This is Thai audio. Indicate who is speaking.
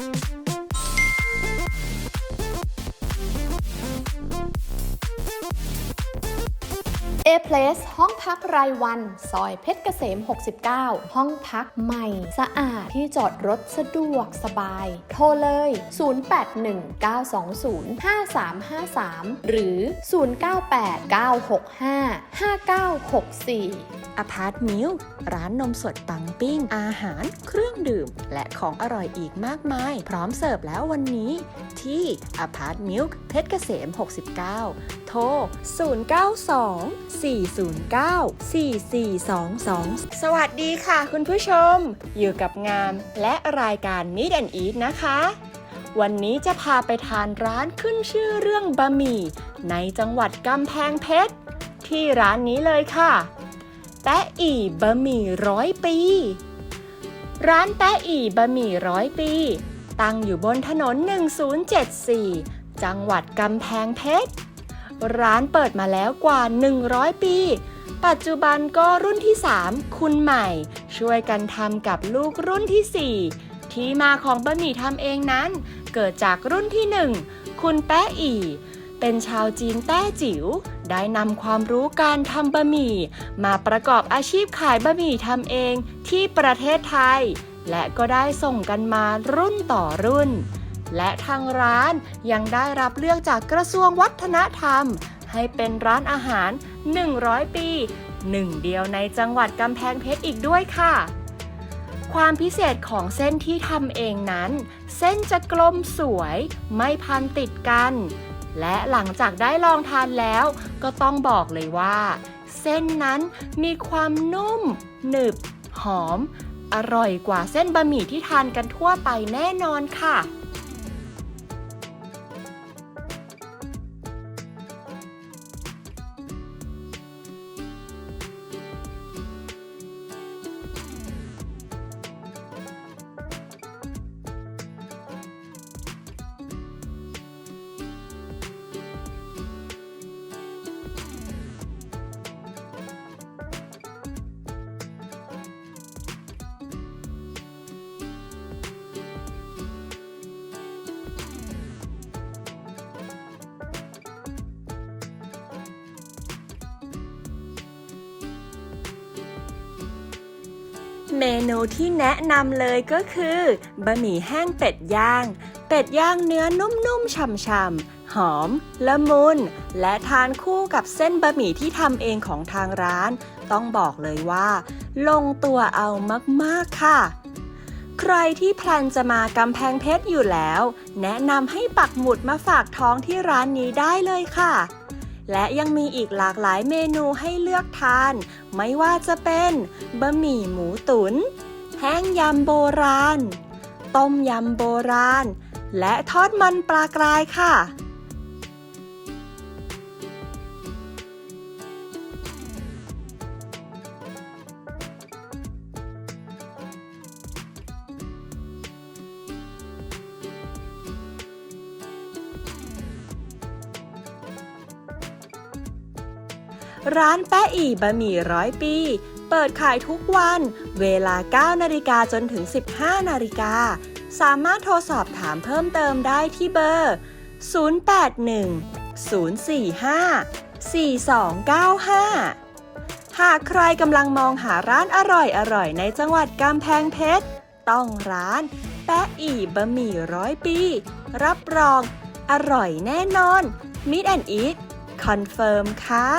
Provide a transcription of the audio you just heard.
Speaker 1: เอ Place ห้องพักรายวัน ซอยเพชรเกษม 69 ห้องพักใหม่ สะอาดที่จอดรถสะดวกสบาย โทรเลย 0819205353 หรือ 0989655964
Speaker 2: อพาร์ตมิลร้านนมสดปังปิ้ง อาหาร เครื่องดื่ม และของอร่อยอีกมากมาย พร้อมเสิร์ฟแล้ววันนี้ที่อพาร์ตมิลเพชรเกษม 69 โทร409 4422 สวัสดีค่ะคุณผู้ชม อยู่กับงามและรายการ Meet and Eat นะคะ วันนี้จะพาไปทานร้านขึ้นชื่อเรื่องบะหมี่ ในจังหวัดกำแพงเพชร ที่ร้านนี้เลยค่ะแตะอีบะหมี่ร้อยปี ร้านแตะอีบะหมี่ร้อยปี ตั้งอยู่บนถนน 1074 จังหวัดกำแพงเพชร ร้านเปิดมาแล้วกว่า 100 ปี ปัจจุบันก็รุ่นที่ 3 คุณใหม่ ช่วยกันทำกับลูกรุ่นที่ 4 ที่มาของบะหมี่ทำเองนั้น เกิดจากรุ่นที่ 1 คุณแป๊ะอีเป็นชาวจีนแต้จิ๋วได้นำความรู้การทำบะหมี่ มาประกอบอาชีพขายบะหมี่ทำเองที่ประเทศไทย และก็ได้ส่งกันมารุ่นต่อรุ่น และทางร้านยังได้รับเลือกจากกระทรวงวัฒนธรรม ให้เป็นร้านอาหาร 100 ปีหนึ่งเดียวในจังหวัดกำแพงเพชรอีกด้วยค่ะ ความพิเศษของเส้นที่ทำเองนั้น เส้นจะกลมสวยไม่พันติดกัน และหลังจากได้ลองทานแล้ว ก็ต้องบอกเลยว่า เส้นนั้นมีความนุ่ม หนึบ หอม อร่อยกว่าเส้นบะหมี่ที่ทานกันทั่วไปแน่นอนค่ะ เมนูที่แนะนำเลยก็คือบะหมี่แห้งเป็ดย่าง เป็ดย่างเนื้อนุ่มๆฉ่ำๆหอม ละมุน และทานคู่กับเส้นบะหมี่ที่ทำเองของทางร้าน ต้องบอกเลยว่า ลงตัวเอามากๆค่ะ ใครที่แพลนจะมากำแพงเพชรอยู่แล้ว แนะนำให้ปักหมุดมาฝากท้องที่ร้านนี้ได้เลยค่ะ และยังมีอีกหลากหลายเมนูให้เลือกทาน ไม่ว่าจะเป็นบะหมี่หมูตุน๋นแห้งยำโบราณ ต้มยำโบราณ และทอดมันปลากรายค่ะ ร้านแปะอีบะหมี่ร้อยปี เปิดขายทุกวัน เวลา 9 นาฬิกาจนถึง 15 นาฬิกา สามารถโทรสอบถามเพิ่มเติมได้ที่เบอร์ 081 045 4295หากใครกำลังมองหาร้านอร่อยๆในจังหวัดกำแพงเพชร ต้องร้าน แปะอีบะหมี่ร้อยปี รับรอง อร่อยแน่นอน Meet and Eat คอนเฟิร์มค่ะ